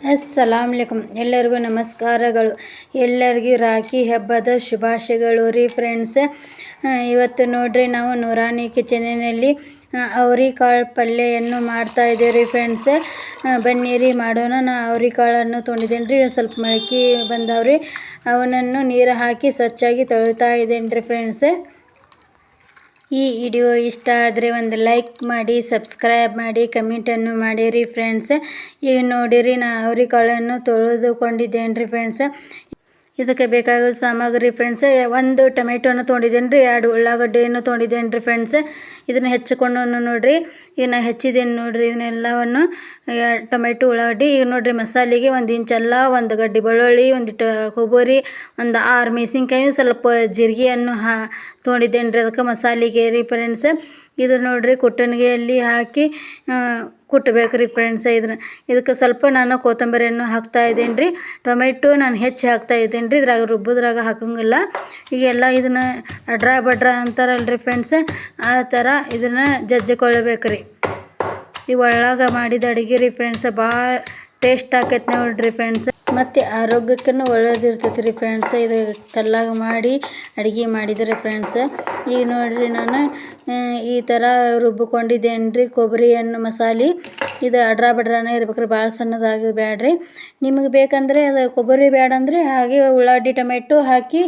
ಅಸ್ಸಲಾಮ್ ಅಲೈಕುಮ್ ಎಲ್ಲರಿಗೂ ನಮಸ್ಕಾರಗಳು. ಎಲ್ಲರಿಗೂ ರಾಖಿ ಹಬ್ಬದ ಶುಭಾಶಯಗಳು ರೀ ಫ್ರೆಂಡ್ಸ್. ಇವತ್ತು ನೋಡ್ರಿ ನಾವು ನೂರಾನಿ ಕಿಚನಿನಲ್ಲಿ ಅವರಿಕಾಳು ಪಲ್ಯವನ್ನು ಮಾಡ್ತಾ ಇದ್ದೀವಿ ರೀ ಫ್ರೆಂಡ್ಸ್. ಬನ್ನೀರಿ ಮಾಡೋಣ. ನಾ ಅವರಿಕಾಳನ್ನು ತೊಗೊಂಡಿದ್ದೇನೆ ರೀ. ಸ್ವಲ್ಪ ಮೊಳಕೆ ಬಂದವ್ರಿ. ಅವನನ್ನು ನೀರು ಹಾಕಿ ಸ್ವಚ್ಛಾಗಿ ತೊಳಿತಾ ಇದ್ದೇನೆ ರೀ ಫ್ರೆಂಡ್ಸ್. ಈ ವಿಡಿಯೋ ಇಷ್ಟ ಆದರೆ ಒಂದು ಲೈಕ್ ಮಾಡಿ, ಸಬ್ಸ್ಕ್ರೈಬ್ ಮಾಡಿ ಕಮೆಂಟನ್ನು ಮಾಡಿರಿ ಫ್ರೆಂಡ್ಸ್ ಈಗ ನೋಡಿರಿ, ನಾ ಅವರಿಕಾಳನ್ನು ತೊಳೆದುಕೊಂಡಿದ್ದೇನೆ ರೀ ಫ್ರೆಂಡ್ಸ್ ಇದಕ್ಕೆ ಬೇಕಾಗಿರೋ ಸಾಮಗ್ರಿ ಫ್ರೆಂಡ್ಸ್ ಒಂದು ಟೊಮೆಟೊನ ತೊಗೊಂಡಿದ್ದೇನೆ ರೀ ಎರಡು ಉಳ್ಳಾಗಡ್ಡೆಯನ್ನು ತೊಗೊಂಡಿದ್ದೇನೆ ರೀ ಫ್ರೆಂಡ್ಸ್ ಇದನ್ನು ಹೆಚ್ಚಿಕೊಂಡು ನೋಡಿರಿ ಈಗ ನಾ ಹೆಚ್ಚಿದ್ದೇನೆ ನೋಡಿರಿ, ಇದನ್ನೆಲ್ಲವನ್ನು ಟೊಮೆಟೊ ಉಳ್ಳಾಗಡ್ಡಿ, ಈಗ ನೋಡಿರಿ ಮಸಾಲೆಗೆ ಒಂದು ಇಂಚೆಲ್ಲ ಒಂದು ಗಡ್ಡೆ ಬೆಳ್ಳುಳ್ಳಿ ಒಂದಿಟ್ಟು ಕೊಬ್ಬರಿ, ಒಂದು ಆರು ಮೆಣಸಿನ್ಕಾಯಿ ಸ್ವಲ್ಪ ಜೀರಿಗೆಯನ್ನು ಹಾ ತೊಗೊಂಡಿದ್ದೇನೆ ರೀ ಅದಕ್ಕೆ ಮಸಾಲೆಗೆ ರೀ ಫ್ರೆಂಡ್ಸ್ ಇದು ನೋಡಿರಿ ಕುಟ್ಟಣಿಗೆಯಲ್ಲಿ ಹಾಕಿ ಕುಟ್ಟಬೇಕು ರೀ ಫ್ರೆಂಡ್ಸ್ ಇದನ್ನ ಇದಕ್ಕೆ ಸ್ವಲ್ಪ ನಾನು ಕೊತ್ತಂಬರಿಯನ್ನು ಹಾಕ್ತಾ ಇದ್ದೀನಿ ರೀ ಟೊಮೆಟೊ ನಾನು ಹೆಚ್ಚು ಹಾಕ್ತಾ ಇದ್ದೀನಿ ರೀ ಇದ್ರಾಗ ರುಬ್ಬೋದ್ರಾಗ ಹಾಕಂಗಿಲ್ಲ. ಈಗೆಲ್ಲ ಇದನ್ನು ಅಡ್ರಾ ಬಡ್ರ ಅಂತಾರಲ್ಲ ರೀ ಫ್ರೆಂಡ್ಸ್ ಆ ಥರ ಇದನ್ನು ಜಜ್ಜಿಕೊಳ್ಳಬೇಕು ರೀ ಈ ಒಳಗೆ ಮಾಡಿದ ಅಡುಗೆ ರೀ ಫ್ರೆಂಡ್ಸ್ ಭಾಳ ಟೇಸ್ಟ್ ಆಕೈತೆ ನೋಡ್ರಿ ಫ್ರೆಂಡ್ಸ್ ಮತ್ತು ಆರೋಗ್ಯಕ್ಕೂ ಒಳ್ಳೇದಿರ್ತೈತೆ ರೀ ಫ್ರೆಂಡ್ಸ್ ಇದು ಕಲ್ಲಾಗ ಮಾಡಿ ಅಡುಗೆ ಮಾಡಿದರೆ ಫ್ರೆಂಡ್ಸ್ ಈಗ ನೋಡಿರಿ ನಾನು ಈ ಥರ ರುಬ್ಬಿಕೊಂಡಿದ್ದೇನೆ ರೀ ಕೊಬ್ಬರಿ ಹಣ್ಣು ಮಸಾಲೆ. ಇದು ಅಡ್ರ ಬಡ್ರನೇ ಇರ್ಬೇಕು ರೀ ಭಾಳ ಸಣ್ಣದಾಗಿ ಬ್ಯಾಡ್ರಿ. ನಿಮಗೆ ಬೇಕಂದರೆ ಅದು ಕೊಬ್ಬರಿ ಬ್ಯಾಡ ಅಂದರೆ ಹಾಗೆ ಉಳ್ಳಾಗಡ್ಡಿ, ಟೊಮೆಟೊ ಹಾಕಿ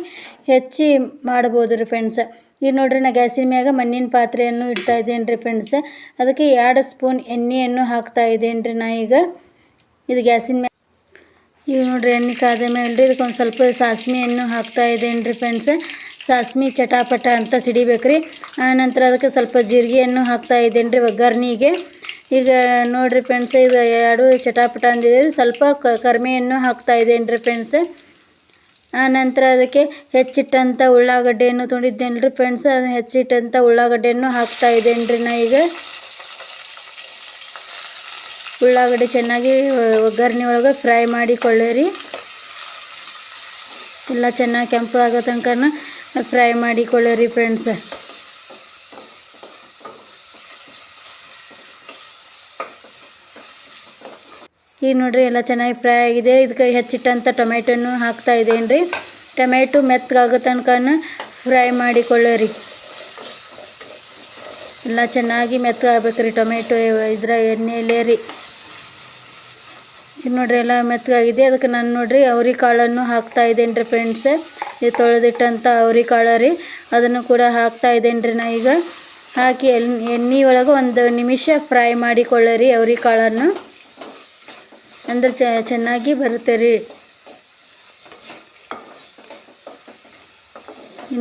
ಹೆಚ್ಚಿ ಮಾಡ್ಬೋದು ರೀ ಫ್ರೆಂಡ್ಸ್ ಈಗ ನೋಡಿರಿ ನಾ ಗ್ಯಾಸಿನ ಮ್ಯಾಗ ಮಣ್ಣಿನ ಪಾತ್ರೆಯನ್ನು ಇಡ್ತಾ ಇದ್ದೇನೆ ರೀ ಫ್ರೆಂಡ್ಸ್ ಅದಕ್ಕೆ ಎರಡು ಸ್ಪೂನ್ ಎಣ್ಣೆಯನ್ನು ಹಾಕ್ತಾ ಇದ್ದೇನೆ ರೀ ನಾ ಈಗ. ಇದು ಗ್ಯಾಸಿನ ಮ್ಯಾಗ ಈಗ ನೋಡ್ರಿ ಎಣ್ಣೆ ಕಾದ ಮೇಲೆ ರೀ ಇದಕ್ಕೊಂದು ಸ್ವಲ್ಪ ಸಾಸ್ಮಿಯನ್ನು ಹಾಕ್ತಾ ಇದ್ದೇನೆ ರೀ ಫ್ರೆಂಡ್ಸ್ ಸಾಸ್ಮಿ ಚಟಾಪಟ ಅಂತ ಸಿಡಿಬೇಕು ರೀ ಆನಂತರ ಅದಕ್ಕೆ ಸ್ವಲ್ಪ ಜೀರಿಗೆಯನ್ನು ಹಾಕ್ತಾ ಇದ್ದೇನೆ ರೀ ಈಗ ನೋಡ್ರಿ ಫ್ರೆಂಡ್ಸ್ ಇದು ಎರಡು ಚಟಾಪಟ ಅಂದಿದೆ. ಸ್ವಲ್ಪ ಕರ್ಮೆಯನ್ನು ಹಾಕ್ತಾ ಇದ್ದೇನೆ ರೀ ಫ್ರೆಂಡ್ಸ್ ಆನಂತರ ಅದಕ್ಕೆ ಹೆಚ್ಚಿಟ್ಟಂಥ ಉಳ್ಳಾಗಡ್ಡೆಯನ್ನು ತುಂಡಿದ್ದೇನೆ ರೀ ಫ್ರೆಂಡ್ಸ್ ಅದನ್ನು ಹೆಚ್ಚಿಟ್ಟಂಥ ಉಳ್ಳಾಗಡ್ಡೆಯನ್ನು ಹಾಕ್ತಾ ಇದ್ದೇನೆ ರೀ ನಾ ಈಗ. ಉಳ್ಳಾಗಡ್ಡೆ ಚೆನ್ನಾಗಿ ಒಗ್ಗರಣೆ ಒಳಗೆ ಫ್ರೈ ಮಾಡಿಕೊಳ್ಳಿರಿ ಎಲ್ಲ ಚೆನ್ನಾಗಿ ಕೆಂಪು ಆಗೋ ತನಕ ಫ್ರೈ ಮಾಡಿಕೊಳ್ಳಿರಿ ಫ್ರೆಂಡ್ಸ್ ಈಗ ನೋಡಿರಿ, ಎಲ್ಲ ಚೆನ್ನಾಗಿ ಫ್ರೈ ಆಗಿದೆ. ಇದಕ್ಕೆ ಹೆಚ್ಚಿಟ್ಟಂಥ ಟೊಮೆಟೊನು ಹಾಕ್ತಾ ಇದ್ದೇನೆ ರೀ ಟೊಮೆಟೊ ಮೆತ್ತಗಾಗೋ ತನಕ ಫ್ರೈ ಮಾಡಿಕೊಳ್ಳಿರಿ ಎಲ್ಲ ಚೆನ್ನಾಗಿ ಮೆತ್ತಗಾಗಬೇಕು ರೀ ಟೊಮೆಟೊ ಇದ್ರ ಎಣ್ಣೆಯಲ್ಲೇ ರೀ ಇದು ನೋಡ್ರಿ ಎಲ್ಲ ಮೆತ್ತಗಾಗಿದೆ. ಅದಕ್ಕೆ ನಾನು ನೋಡ್ರಿ ಅವ್ರಿ ಕಾಳನ್ನು ಹಾಕ್ತಾ ಇದ್ದೇನೆ ರೀ ಫ್ರೆಂಡ್ಸ್ ಇದು ತೊಳೆದಿಟ್ಟಂಥ ಅವ್ರಿ ಕಾಳು ರೀ. ಅದನ್ನು ಕೂಡ ಹಾಕ್ತಾ ಇದ್ದೇನೆ ರೀ ನಾ ಈಗ. ಹಾಕಿ ಎಣ್ಣೆ ಒಳಗೆ ಒಂದು ನಿಮಿಷ ಫ್ರೈ ಮಾಡಿಕೊಳ್ಳರಿ ಅವ್ರಿ ಕಾಳನ್ನು. ಅಂದ್ರೆ ಚೆನ್ನಾಗಿ ಬರುತ್ತೆ ರೀ.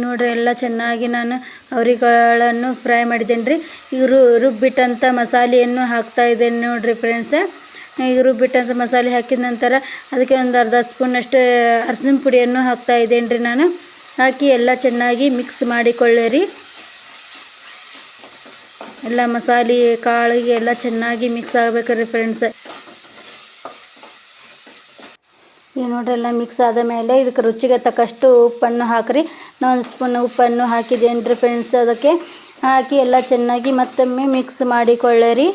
ನೋಡ್ರಿ ಎಲ್ಲ ಚೆನ್ನಾಗಿ ನಾನು ಅವರಿಕಾಳನ್ನು ಫ್ರೈ ಮಾಡಿದ್ದೇನೆ ರೀ ಈಗ ರುಬ್ಬಿಟ್ಟಂಥ ಮಸಾಲೆಯನ್ನು ಹಾಕ್ತಾ ಇದ್ದೇನೆ ನೋಡ್ರಿ ಫ್ರೆಂಡ್ಸ್ ಈಗ ಬಿಟ್ಟಂಥ ಮಸಾಲೆ ಹಾಕಿದ ನಂತರ ಅದಕ್ಕೆ ಒಂದು ಅರ್ಧ ಸ್ಪೂನಷ್ಟು ಅರಸಿನ ಪುಡಿಯನ್ನು ಹಾಕ್ತಾ ಇದ್ದೇನೆ ರೀ ನಾನು. ಹಾಕಿ ಎಲ್ಲ ಚೆನ್ನಾಗಿ ಮಿಕ್ಸ್ ಮಾಡಿಕೊಳ್ಳಿರಿ. ಎಲ್ಲ ಮಸಾಲೆ, ಕಾಳಿಗೆ ಎಲ್ಲ ಚೆನ್ನಾಗಿ ಮಿಕ್ಸ್ ಆಗಬೇಕ್ರಿ ಫ್ರೆಂಡ್ಸ್ ಈಗ ನೋಡ್ರಿ ಎಲ್ಲ ಮಿಕ್ಸ್ ಆದ ಮೇಲೆ ಇದಕ್ಕೆ ರುಚಿಗೆ ತಕ್ಕಷ್ಟು ಉಪ್ಪನ್ನು ಹಾಕಿರಿ. ನಾನು ಒಂದು ಸ್ಪೂನ್ ಉಪ್ಪನ್ನು ಹಾಕಿದ್ದೇನೆ ರೀ ಫ್ರೆಂಡ್ಸ್ ಅದಕ್ಕೆ. ಹಾಕಿ ಎಲ್ಲ ಚೆನ್ನಾಗಿ ಮತ್ತೊಮ್ಮೆ ಮಿಕ್ಸ್ ಮಾಡಿಕೊಳ್ಳಿರಿ.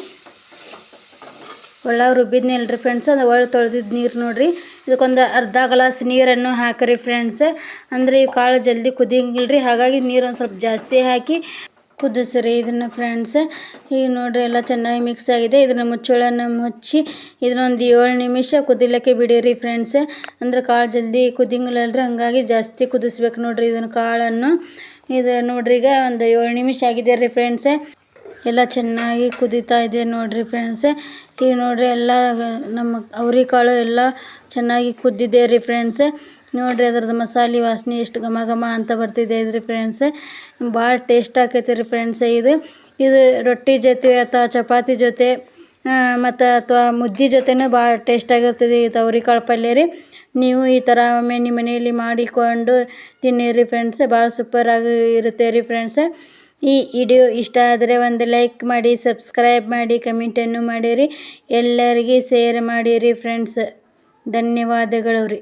ಒಳಗೆ ರುಬ್ಬಿದ್ನಲ್ಲ ರೀ ಫ್ರೆಂಡ್ಸ್ ಅದು ಒಳ್ಳೆ ತೊಳೆದಿದ್ದು ನೀರು ನೋಡಿರಿ. ಇದಕ್ಕೊಂದು ಅರ್ಧ ಗ್ಲಾಸ್ ನೀರನ್ನು ಹಾಕಿರಿ ಫ್ರೆಂಡ್ಸ್ ಅಂದರೆ ಈ ಕಾಳು ಜಲ್ದಿ ಕುದಿಯಂಗಿಲ್ಲ ರೀ ಹಾಗಾಗಿ ನೀರು ಒಂದು ಸ್ವಲ್ಪ ಜಾಸ್ತಿ ಹಾಕಿ ಕುದಿಸ್ರಿ ಇದನ್ನು ಫ್ರೆಂಡ್ಸ್ ಈಗ ನೋಡಿರಿ ಎಲ್ಲ ಚೆನ್ನಾಗಿ ಮಿಕ್ಸ್ ಆಗಿದೆ. ಇದನ್ನು ಮುಚ್ಚಳನ್ನು ಮುಚ್ಚಿ ಇದನ್ನೊಂದು ಏಳು ನಿಮಿಷ ಕುದಿಲಕ್ಕೆ ಬಿಡಿರಿ ಫ್ರೆಂಡ್ಸ್ ಅಂದ್ರೆ ಕಾಳು ಜಲ್ದಿ ರೀ ಹಾಗಾಗಿ ಜಾಸ್ತಿ ಕುದಿಸ್ಬೇಕು ನೋಡಿರಿ ಇದನ್ನು ಕಾಳನ್ನು. ಇದು ನೋಡ್ರಿ ಈಗ ಒಂದು ಏಳು ನಿಮಿಷ ಆಗಿದೆ ರೀ ಫ್ರೆಂಡ್ಸ್ ಎಲ್ಲ ಚೆನ್ನಾಗಿ ಕುದಿತಾ ಇದೆ ನೋಡ್ರಿ ಫ್ರೆಂಡ್ಸ್ ಈಗ ನೋಡ್ರಿ ಎಲ್ಲ ನಮ್ಮ ಅವ್ರಿಕಾಳು ಎಲ್ಲ ಚೆನ್ನಾಗಿ ಕುದ್ದಿದೆ ರೀ ಫ್ರೆಂಡ್ಸ್ ನೋಡ್ರಿ ಅದ್ರದ್ದು ಮಸಾಲೆ ವಾಸನೆ ಎಷ್ಟು ಘಮ ಘಮ ಅಂತ ಬರ್ತಿದೆ ಇದ್ರಿ ಫ್ರೆಂಡ್ಸ್ ಭಾಳ ಟೇಸ್ಟ್ ಆಕೈತಿ ರೀ ಫ್ರೆಂಡ್ಸ್ ಇದು. ಇದು ರೊಟ್ಟಿ ಜೊತೆ ಅಥವಾ ಚಪಾತಿ ಜೊತೆ ಮತ್ತು ಅಥವಾ ಮುದ್ದೆ ಜೊತೆನೂ ಭಾಳ ಟೇಸ್ಟಾಗಿರ್ತದೆ ಇದು ಅವ್ರಿಕಾಳು ಪಲ್ಯ ರೀ. ನೀವು ಈ ಥರ ಒಮ್ಮೆ ನಿಮ್ಮ ಮನೆಯಲ್ಲಿ ಮಾಡಿಕೊಂಡು ತಿನ್ನಿರಿ ಫ್ರೆಂಡ್ಸ್ ಭಾಳ ಸೂಪರಾಗಿ ಇರುತ್ತೆ ರೀ ಫ್ರೆಂಡ್ಸ್ ಈ ವಿಡಿಯೋ ಇಷ್ಟ ಆದರೆ ಒಂದು ಲೈಕ್ ಮಾಡಿ, ಸಬ್ಸ್ಕ್ರೈಬ್ ಮಾಡಿ ಕಮೆಂಟನ್ನು ಮಾಡಿರಿ. ಎಲ್ಲರಿಗೆ ಶೇರ್ ಮಾಡಿರಿ ಫ್ರೆಂಡ್ಸ್ ಧನ್ಯವಾದಗಳು ರೀ